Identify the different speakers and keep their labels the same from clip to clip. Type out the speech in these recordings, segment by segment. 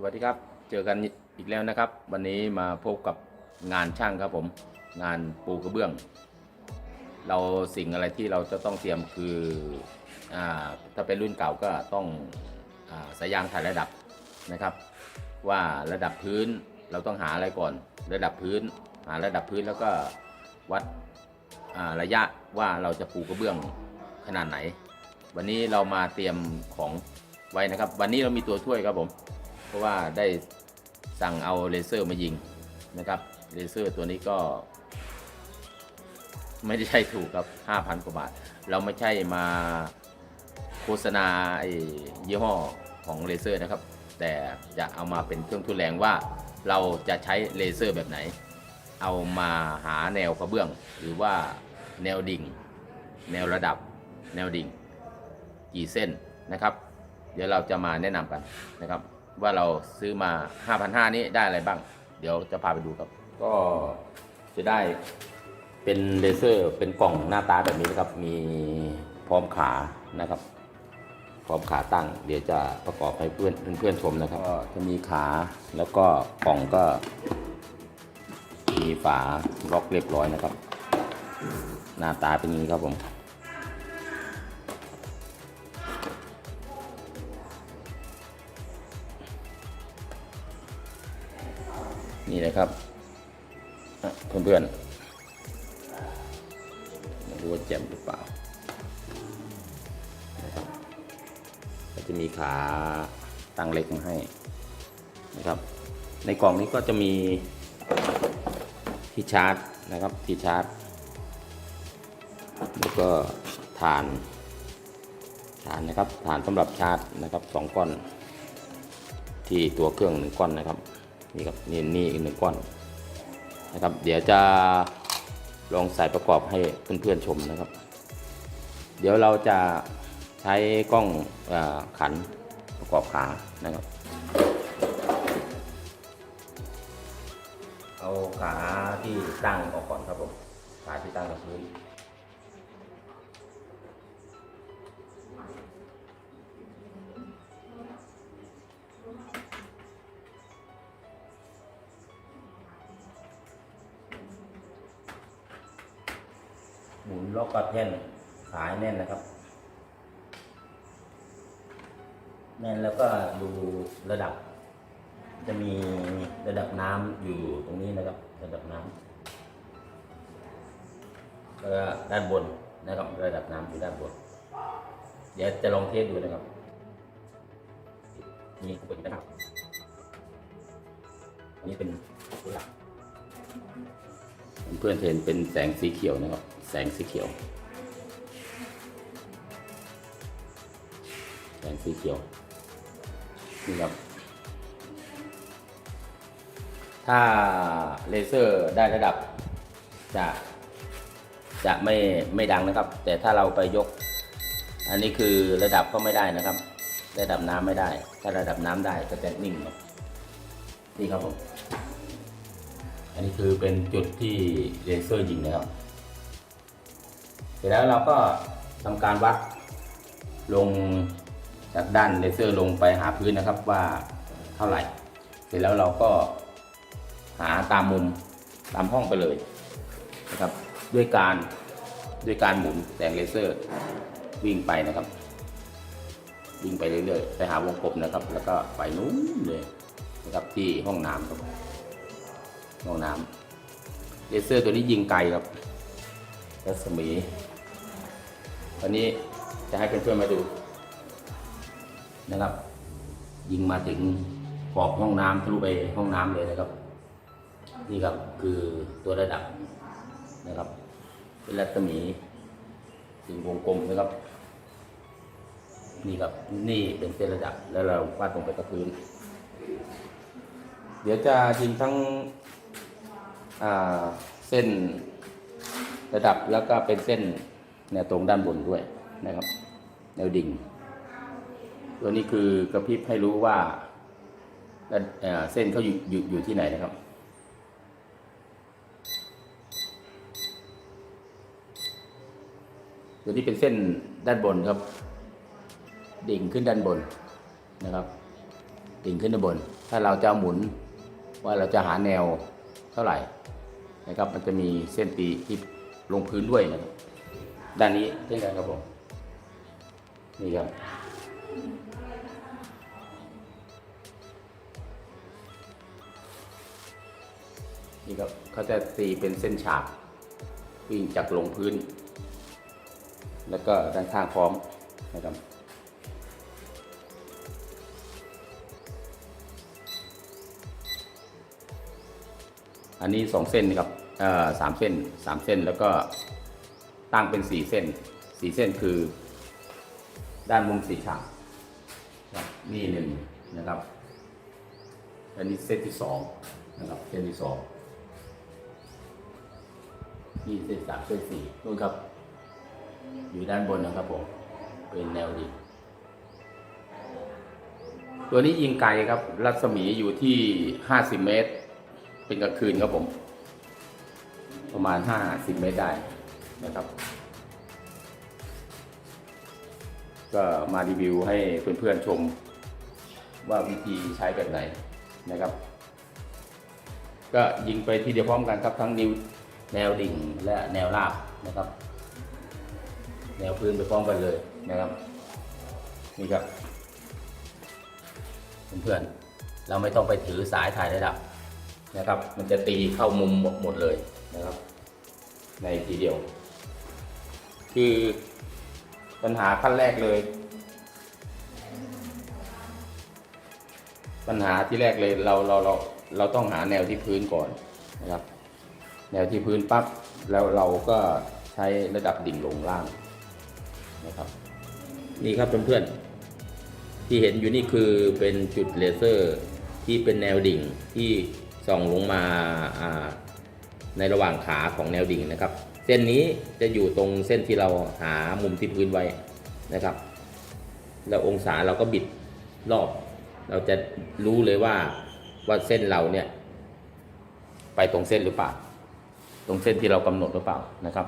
Speaker 1: สวัสดีครับ เจอกันอีกแล้วนะครับ วันนี้มาพบกับงานช่างครับผม งานปูกระเบื้อง เราสิ่งอะไรที่เราจะต้องเตรียมคืออาถ้าเป็นรุ่นเก่าก็ต้องอาสายยางถ่ายระดับนะครับ ว่าระดับพื้นเราต้องหาอะไรก่อน ระดับพื้น หาระดับพื้นแล้วก็วัดระยะว่าเราจะปูกระเบื้องขนาดไหน วันนี้เรามาเตรียมของไว้นะครับ วันนี้เรามีตัวช่วยครับผม เพราะว่าได้สั่งเอาเลเซอร์มายิงนะครับเลเซอร์ตัวนี้ก็ ไม่ได้ใช่ถูกครับ 5,000 กว่าบาท เราไม่ใช่มาโฆษณาไอ้ยี่ห้อของเลเซอร์นะครับ แต่จะเอามาเป็นเครื่องทุนแรงว่าเราจะใช้เลเซอร์แบบไหน เอามาหาแนวกระเบื้อง หรือว่าแนวดิ่ง แนวระดับ แนวดิ่ง กี่เส้นนะครับ เดี๋ยวเราจะมาแนะนำกันนะครับ ว่าเราซื้อมา 5,500 นี้ได้อะไรบ้าง เดี๋ยวจะพาไปดูครับ ก็จะได้เป็นเลเซอร์เป็นกล่องหน้าตาแบบนี้นะครับ มีพร้อมขานะครับ พร้อมขาตั้ง เดี๋ยวจะประกอบให้เพื่อนเพื่อนๆชมนะครับก็จะมีขาแล้วก็กล่องก็ มีฝาล็อกเรียบร้อยนะครับ หน้าตาเป็นอย่างนี้ครับผม นี่นะครับอะเพื่อนๆไม่รู้ว่าแจ่มหรือเปล่านะครับก็จะมีขาตั้งเล็กมาให้นะครับ ในกล่องนี้ก็จะมีที่ชาร์จนะครับที่ชาร์จ แล้วก็ฐานฐานนะครับฐานสำหรับชาร์จนะครับสองก้อน ที่ตัวเครื่องหนึ่งก้อนนะครับ นี่ครับนี่นี่อีกหนึ่งก้อนนะครับ เดี๋ยวจะลองใส่ประกอบให้เพื่อนๆชมนะครับ เดี๋ยวเราจะใช้กล้องอขันประกอบขานะครับ เอาขาที่ตั้งออกก่อนครับผมขาที่ตั้งกับพื้น กกับแท่นขายแน่นนะครับ แน่นแล้วก็ดูระดับ จะมีระดับน้ำอยู่ตรงนี้นะครับ ระดับน้ำแล้วก็ด้านบนนะครับระดับน้ำอยู่ด้านบน เดี๋ยวจะลองเทสดูนะครับนี่อุปกรณ์นะครับอันนี้เป็นตัวหลักเพื่อนเห็นเป็นแสงสีเขียวนะครับ แสงสีเขียว แสงสีเขียว นี่ครับ ถ้าเลเซอร์ได้ระดับจะจะไม่ไม่ดังนะครับ แต่ถ้าเราไปยก อันนี้คือระดับก็ไม่ได้นะครับ ระดับน้ำไม่ได้ ถ้าระดับน้ำได้ก็จะนิ่งครับนี่ครับผม อันนี้คือเป็นจุดที่เลเซอร์ยิงนะครับ เสร็จแล้วเราก็ทำการวัดลงจากด้านเลเซอร์ลงไปหาพื้นนะครับว่าเท่าไหร่ เสร็จแล้วเราก็หาตามมุมตามห้องไปเลยนะครับ ด้วยการด้วยการหมุนแสงเลเซอร์วิ่งไปนะครับ วิ่งไปเรื่อยๆไปหาวงกบนะครับ แล้วก็ไปนู้นเลยนะครับที่ห้องน้ำครับห้องน้ำเลเซอร์ตัวนี้ยิงไกลครับรัศมี วันนี้จะให้เพื่อนๆมาดูนะครับ ยิงมาถึงขอบห้องน้ำทะลุไปห้องน้ำเลยนะครับ นี่ครับคือตัวระดับนะครับเป็นรัศมีถึงวงกลมนะครับ นี่ครับนี่เป็นเส้นระดับแล้วเราวาดตรงไปกับพื้น เดี๋ยวจะยิงทั้งเส้นระดับแล้วก็เป็นเส้น แนวตรงด้านบนด้วยนะครับ แนวดิ่ง ตัวนี้คือกระพริบให้รู้ว่าเอ่อเส้นเขาอยู่อยู่อยู่ที่ไหนนะครับ ตัวนี้เป็นเส้นด้านบนครับ ดิ่งขึ้นด้านบนนะครับ ดิ่งขึ้นด้านบน ถ้าเราจะหมุนว่าเราจะหาแนวเท่าไหร่นะครับ มันจะมีเส้นตีที่ลงพื้นด้วยนะครับ ด้านนี้เช่นกันครับผมนี่ครับ นี่ครับเขาจะตีเป็นเส้นฉากวิ่งจากลงพื้น แล้วก็ด้านข้างพร้อมนะครับอันนี้สองเส้นครับเอ่อสามเส้นสามเส้นแล้วก็ ตั้งเป็นสี่เส้นสี่เส้นคือ ด้านมุมสี่ฉากนี่หนึ่งนะครับอันนี้เส้นที่สองนะครับเส้นที่สองนี่เส้นสามเส้นสี่นู่นครับ อยู่ด้านบนนะครับผมเป็นแนวดิ่งตัวนี้ยิงไกลครับ รัศมีอยู่ที่50เมตร เป็นกลางคืนครับผม ประมาณ50เมตรได้ นะครับ ก็มารีวิวให้เพื่อนๆชมว่าวิธีใช้แบบไหนนะครับ ก็ยิงไปทีเดียวพร้อมกันครับทั้งนิ้วแนวดิ่งและแนวราบนะครับ แนวพื้นไปพร้อมกันเลยนะครับนี่ครับเพื่อนๆเราไม่ต้องไปถือสายถ่ายระดับนะครับ มันจะตีเข้ามุมหมดเลยนะครับ ในทีเดียว คือปัญหาขั้นแรกเลย ปัญหาที่แรกเลยเราเราเราเราต้องหาแนวที่พื้นก่อนนะครับ แนวที่พื้นปั๊บแล้วเราก็ใช้ระดับดิ่งลงล่างนะครับ นี่ครับเพื่อนๆที่เห็นอยู่นี่คือเป็นจุดเลเซอร์ที่เป็นแนวดิ่งที่ส่องลงมาอ่าในระหว่างขาของแนวดิ่งนะครับ เส้นนี้จะอยู่ตรงเส้นที่เราหามุมที่พื้นไว้นะครับ แล้วองศาเราก็บิดรอบ เราจะรู้เลยว่าว่าเส้นเราเนี่ย ไปตรงเส้นหรือเปล่า ตรงเส้นที่เรากำหนดหรือเปล่านะครับ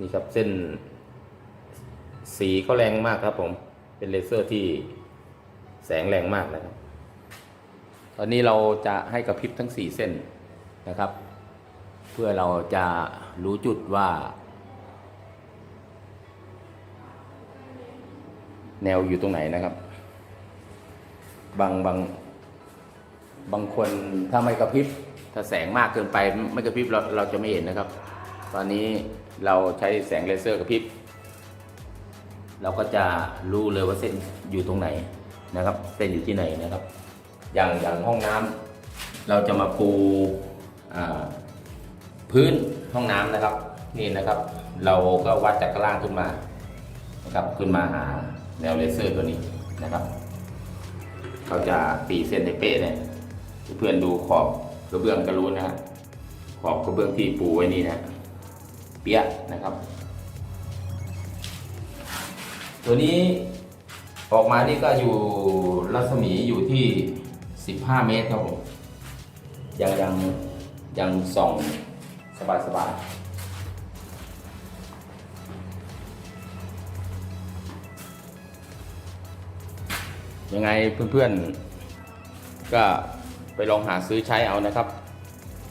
Speaker 1: นี่ครับเส้นสีเขาแรงมากครับผม เป็นเลเซอร์ที่ แสงแรงมากนะครับ ตอนนี้เราจะให้กระพริบทั้ง 4 เส้นนะครับ เพื่อเราจะรู้จุดว่า แนวอยู่ตรงไหนนะครับ บางบางบางคนถ้าไม่กระพริบถ้าแสงมากเกินไปไม่กระพริบเราเราจะไม่เห็นนะครับ ตอนนี้เราใช้แสงเลเซอร์กระพริบเราก็จะรู้เลยว่าเส้นอยู่ตรงไหน นะครับ เส้นอยู่ที่ไหนนะครับ อย่างอย่างห้องน้ำเราจะมาปูพื้นห้องน้ำนะครับ นี่นะครับ เราก็วัดจากข้างล่างขึ้นมานะครับขึ้นมาหาแนวเลเซอร์ตัวนี้นะครับเขาจะตีเส้นให้เป๊ะเนี่ยเพื่อนๆดูขอบกระเบื้องก็รู้นะฮะขอบกระเบื้องที่ปูไว้นี่นะเปี้ยะนะครับ ตัวนี้ ออกมานี่ก็อยู่รัศมีอยู่ที่15เมตรครับผมยังยังยังส่องสบายสบายยังไงเพื่อนๆ ก็ไปลองหาซื้อใช้เอานะครับ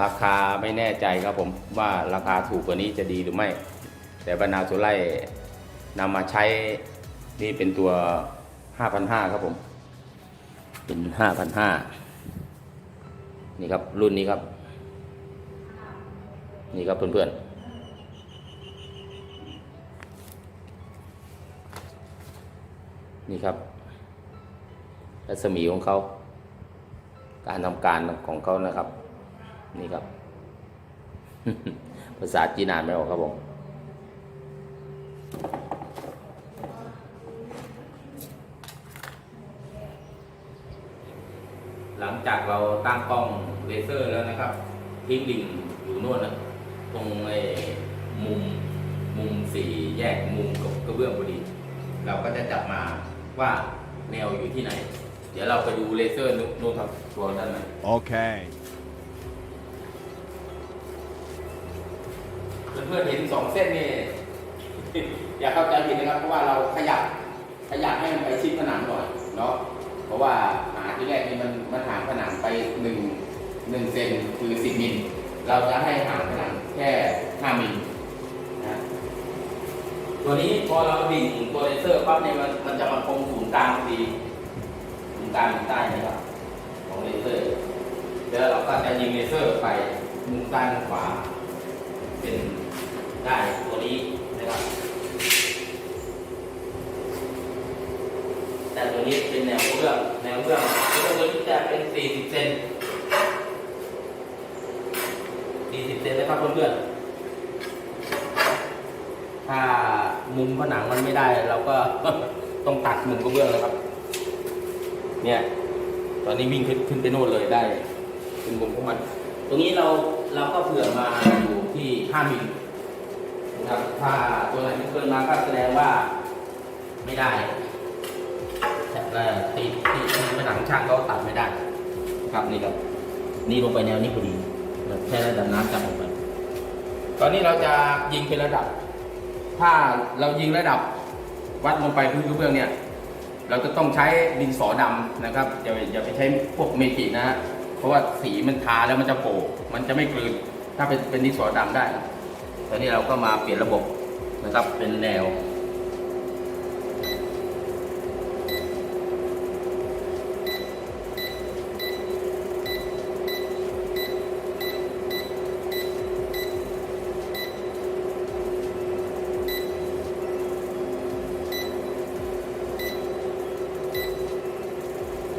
Speaker 1: ราคาไม่แน่ใจครับผมว่าราคาถูกกว่านี้จะดีหรือไม่ แต่บรรณาโซไลนำมาใช้นี่เป็นตัว 5,500ครับผม เป็น5,500นี่ครับรุ่นนี้ครับ นี่ครับเพื่อนๆนี่ครับรัศมีของเขา การทำการของเขานะครับ นี่ครับ ภาษาจีนอ่านไม่ออกครับผม หลัง จากเราตั้งกล้องเลเซอร์แล้วนะครับ ทิ้งดิ่งอยู่โน่นนะตรงไอ้มุมมุมสี่แยกมุมกับกระเบื้องพอดี เราก็จะจับมาว่าแนวอยู่ที่ไหน เดี๋ยวเราไปดูเลเซอร์นู่นครับตัวด้านไหน
Speaker 2: Okay.
Speaker 1: เพื่อนๆเห็นสองเส้นนี่อย่าเข้าใจผิดนะครับ เพราะว่าเราขยับขยับให้มันไปชิดผนังหน่อยเนาะ เพราะว่าหาที่แรกนี่มันมันห่างผนังไปหนึ่งหนึ่งเซนคือสิบมิลเราจะให้ห่างผนังแค่ห้ามิลนะตัวนี้พอเราดิ่งตัวเลเซอร์ปั๊บเนี่ยมันมันจะมาคงศูนย์กลางพอดีศูนย์กลางอยู่ใต้นะครับของเลเซอร์แล้วเราก็จะยิงเลเซอร์ไปมุมซ้ายมุมขวา เป็นได้ตัวนี้นะครับ แต่ตัวนี้เป็นแนวเรื่องแนวเรื่องตัวนี้จะเป็น 40 เซน 40 เซนนะครับเพื่อนๆถ้ามุมผนังมันไม่ได้เราก็ต้องตัดมุมกระเบื้องแล้วครับ เนี่ย ตอนนี้วิ่งขึ้นขึ้นไปโน่นเลยได้เป็นมุมของมัน ตรงนี้เราเราก็เผื่อมาอยู่ที่ 5 มิลนะครับ ถ้าตัวไหนที่เกินมาก็แสดงว่าไม่ได้ แต่ตีตีตีผนังช่างเขาตัดไม่ได้ ครับนี่ครับนี่ลงไปแนวนี้พอดีแบบแค่ระดับน้ำจับลงไป ตอนนี้เราจะยิงเป็นระดับ ถ้าเรายิงระดับวัดลงไปพื้นกระเบื้องเนี่ย เราจะต้องใช้ดินสอดำนะครับอย่าอย่าไปใช้พวกเมจินะฮะเพราะว่าสีมันทาแล้วมันจะโผล่มันจะไม่กลืนถ้าเป็นเป็นดินสอดำได้นะตอนนี้เราก็มาเปลี่ยนระบบนะครับเป็นแนว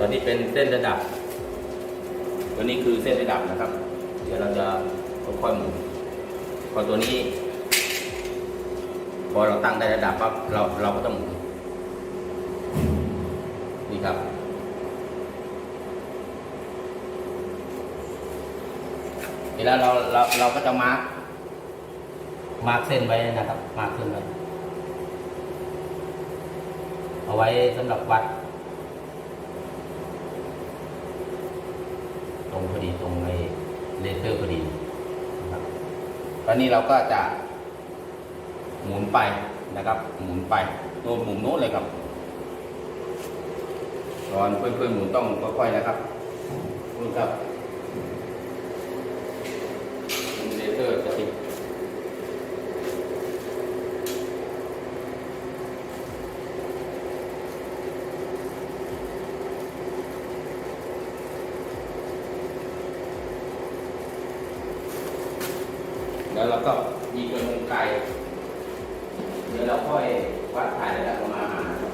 Speaker 1: ตอนนี้เป็นเส้นระดับ ตัวนี้คือเส้นระดับนะครับ เดี๋ยวเราจะค่อยๆหมุนพอตัวนี้ พอเราตั้งได้ระดับปั๊บเราเราก็ต้องหมุนนี่ครับเวลาเราเราเราก็จะมาร์กมาร์กเส้นไว้นะครับ มาร์กเส้นไว้เอาไว้สำหรับวัด งพอดีตรงในเลเซอร์พอดีนะครับตอนนี้เราก็จะหมุนไปนะครับ หมุนไปโน้นหมุนโน้ตเลยครับตอนเพื่อนๆหมุนต้องค่อยๆนะครับคุณครับเลเซอร์จะติด แล้วเราก็ยิงเป็นวงไกลเดี๋ยวเราค่อยระดับออกมาหาครับ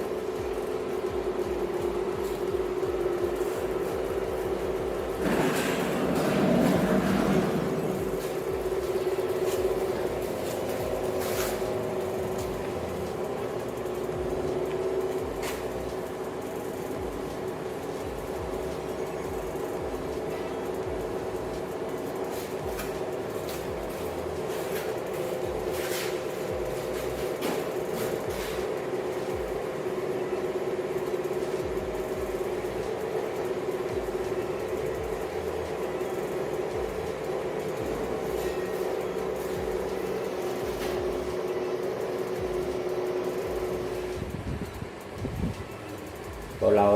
Speaker 1: พอเรา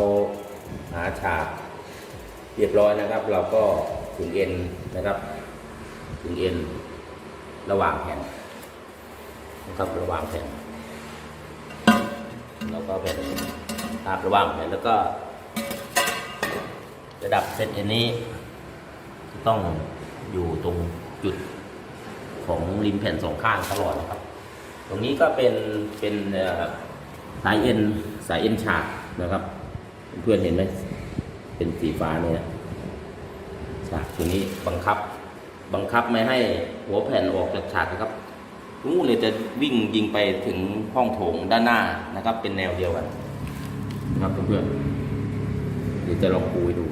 Speaker 1: หาฉากเรียบร้อยนะครับ เราก็ถึงเอ็นนะครับถึงเอ็นระหว่างแผ่นนะครับระหว่างแผ่นเราก็แผ่นตามระหว่างแผ่นแล้วก็ระดับเซตเอ็นนี้จะต้องอยู่ตรงจุดของริมแผ่นสองข้างตลอดนะครับ ตรงนี้ก็เป็นเป็นสายเอ็นสายเอ็นฉากนะครับ เพื่อนเห็นไหมเป็นสีฟ้าเนี่ยฉากตรงนี้บังคับ บังคับไม่ให้หัวแผ่นออกจากฉากนะครับรู้เลยจะวิ่งยิงไปถึงห้องโถงด้านหน้านะครับ เป็นแนวเดียวกันนะครับเพื่อนๆเดี๋ยวจะลองปูให้ดู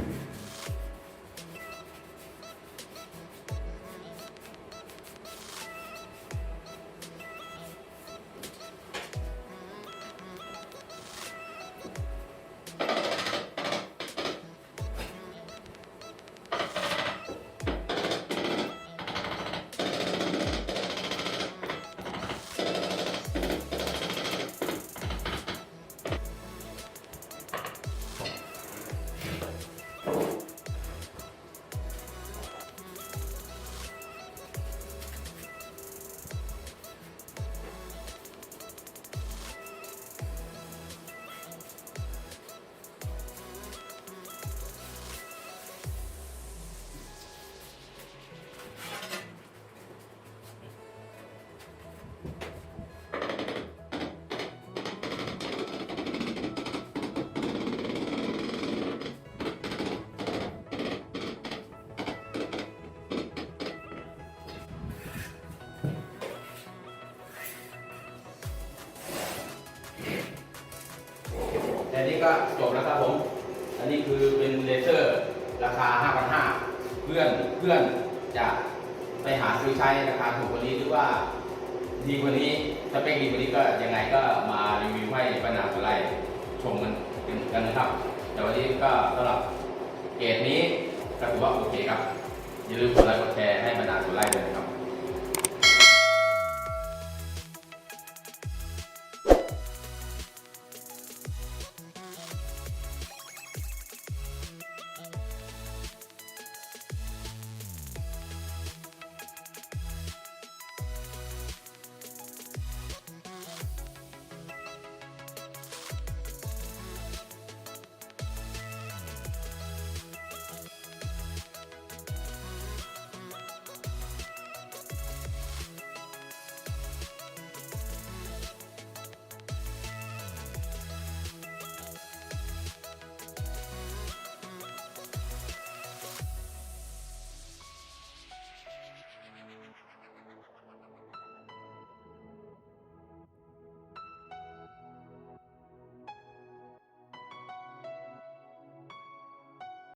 Speaker 1: ก็จบแล้วครับผม อันนี้คือเป็นเลเซอร์ราคา 5,500 เพื่อนเพื่อนจะไปหาซื้อใช้ราคาถูกกว่านี้หรือว่าดีกว่านี้สเปคดีกว่านี้ก็ยังไงก็มารีวิวให้บรรดาสไลด์ชมกันกันนะครับ แต่วันนี้ก็สำหรับเกรดนี้ก็ถือว่าโอเคครับ อย่าลืมกดไลค์กดแชร์ให้บรรดาสไลด์ด้วยนะครับ